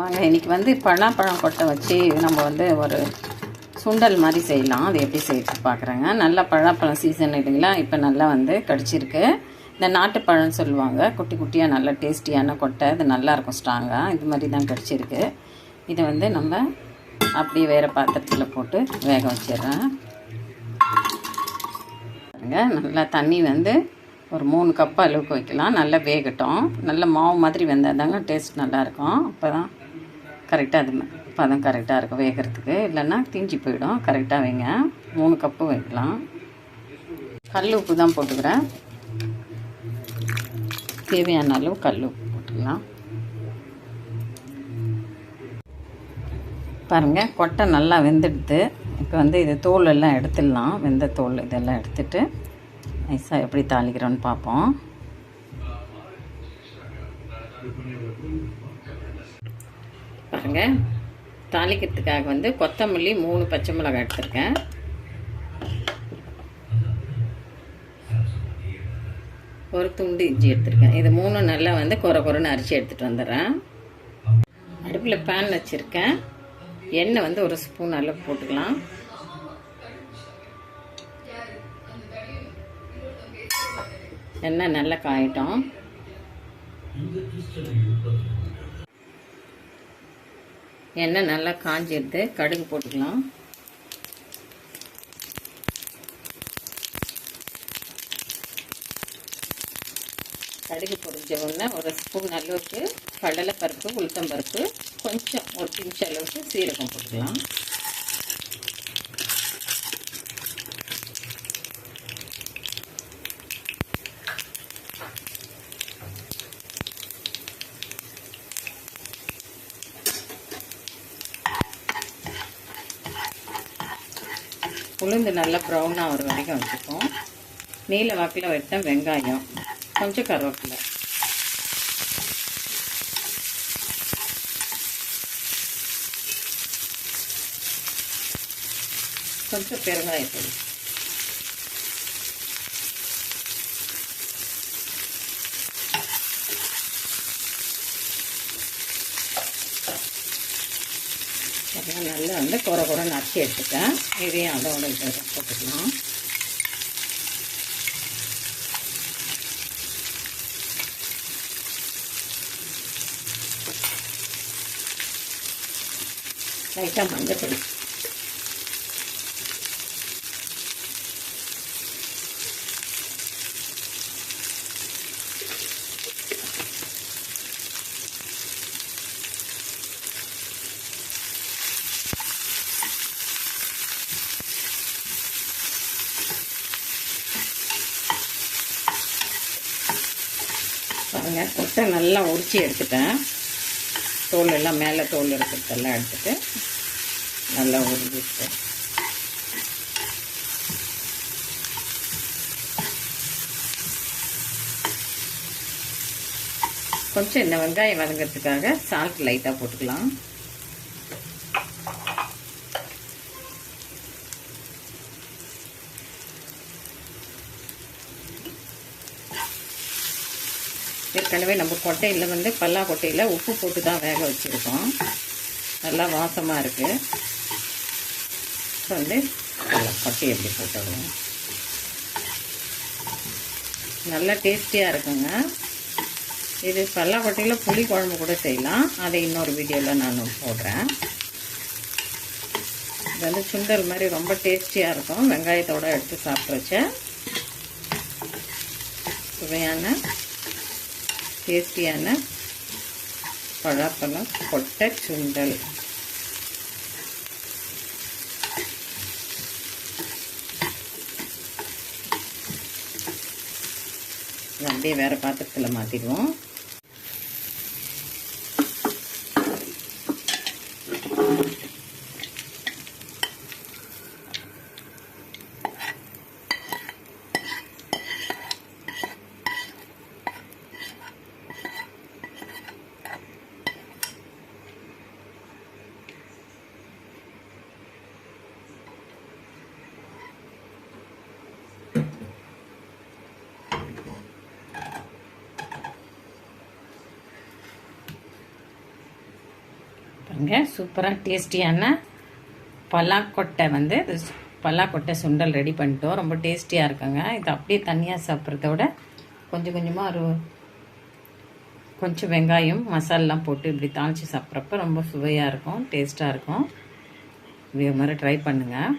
வாங்க இன்றைக்கி வந்து பழாப்பழம் கொட்டை வச்சு நம்ம வந்து ஒரு சுண்டல் மாதிரி செய்யலாம். அது எப்படி செய்யறது பார்க்குறேங்க நல்லா பழாப்பழம் சீசன் இல்லைங்களா? இப்போ நல்லா வந்து கடிச்சிருக்கு. இந்த நாட்டுப்பழம்னு சொல்லுவாங்க. குட்டி குட்டியாக நல்லா டேஸ்டியான கொட்டை. அது நல்லாயிருக்கும் ஸ்ட்ராங்காக இது மாதிரி தான் கடிச்சிருக்கு. இதை வந்து நம்ம அப்படியே வேறு பாத்திரத்தில் போட்டு வேக வச்சிடுறேன். பாருங்க நல்லா தண்ணி வந்து ஒரு மூணு கப் அளவுக்கு வைக்கலாம். நல்லா வேகட்டும். நல்ல மாவு மாதிரி வெந்தால் தாங்க டேஸ்ட் நல்லாயிருக்கும் அப்போ தான் கரெக்டாக அது பதம் கரெக்டாக இருக்கும் வேகிறதுக்கு. இல்லைன்னா தீஞ்சி போயிடும். கரெக்டாக வைங்க. மூணு கப்பு வைக்கலாம். கல் உப்பு தான் போட்டுக்கிறேன். தேவையான அளவு கல் உப்பு போட்டுக்கலாம். பாருங்கள் கொட்டை நல்லா வெந்துடுது. இப்போ வந்து இது தோல் எல்லாம் எடுத்துடலாம். வெந்த தோல் இதெல்லாம் எடுத்துட்டு நைஸாக எப்படி தாளிக்கிறோன்னு பார்ப்போம். பாருங்கள் தாளிக்கிறதுக்காக வந்து கொத்தமல்லி மூணு பச்சை மிளகாய் எடுத்திருக்கேன். ஒரு துண்டு இஞ்சி எடுத்திருக்கேன். இது மூணு நல்லா வந்து குறை குறைன்னு அரிசி எடுத்துகிட்டு வந்துடுறேன். அடுப்பில் பேன் வச்சுருக்கேன். எண்ணெய் வந்து ஒரு ஸ்பூன் அளவு போட்டுக்கலாம். எண்ணெய் நல்லா காயிட்டோம். எண்ணெய் நல்லா காஞ்சிடுது கடுகு போட்டுக்கலாம். கடுகு பொறிஞ்ச உடனே ஒரு ஸ்பூன் அளவுக்கு கடலைப்பருப்பு உளுத்தம்பருப்பு உளுத்தம் பருப்பு கொஞ்சம் ஒரு பிஞ்ச் அளவுக்கு சீரகம் போட்டுக்கலாம். உளுந்து நல்லா ப்ரௌனாக ஒரு வரைக்கும் வச்சுப்போம். நீல வாக்கில் வெட்ட வெங்காயம் கொஞ்சம் கருவேப்பிலை. கொஞ்சம் பெருங்காயத்தூள். அப்புறம் நல்லா வந்து குறை குறை நச்சு எடுத்துட்டேன். இதையும் அதோட இதை போட்டுக்கலாம். லைட்டாக மஞ்சள் பொடி பாருங்கள் கொட்டை நல்லா உரித்து எடுத்துட்டேன். தோல் எல்லாம் மேலே தோல் இருக்கிறதெல்லாம் எடுத்துட்டு நல்லா உரிஞ்சிட்டு. கொஞ்சம் இந்த வெங்காயம் வதங்கிறதுக்காக சால்ட் லைட்டாக போட்டுக்கலாம். ஏற்கனவே நம்ம கொட்டையில் வந்து பல்லா கொட்டையில் உப்பு போட்டு தான் வேக வச்சுருக்கோம். நல்லா வாசமாக இருக்குது இப்போ வந்து நல்லா எப்படி போட்டுடுவோம் நல்லா டேஸ்டியாக இருக்குங்க. இது பல்லா கொட்டையில் புளி குழம்பு கூட செய்யலாம். அதை இன்னொரு வீடியோவில் நான் போடுறேன். இது வந்து சுண்டல் மாதிரி ரொம்ப டேஸ்டியாக இருக்கும். வெங்காயத்தோடு எடுத்து சாப்பிட்டு வச்சேன். சுவையான டேஸ்டியான பழாப்பழம் கொட்டை சுண்டல். அப்படியே வேறு பாத்திரத்தில் மாற்றிடுவோம் பாருங்க சூப்பராக டேஸ்டியான பலாக்கொட்டை வந்து இது பலாக்கொட்டை சுண்டல் ரெடி பண்ணிட்டோம். ரொம்ப டேஸ்டியாக இருக்குங்க. இது அப்படியே தனியாக சாப்பிட்றத விட கொஞ்சம் கொஞ்சமாக ஒரு கொஞ்சம் வெங்காயம் மசாலாலாம் போட்டு இப்படி தாளித்து சாப்பிட்றப்ப ரொம்ப சுவையாக இருக்கும் டேஸ்ட்டாக இருக்கும். இதே மாதிரி ட்ரை பண்ணுங்கள்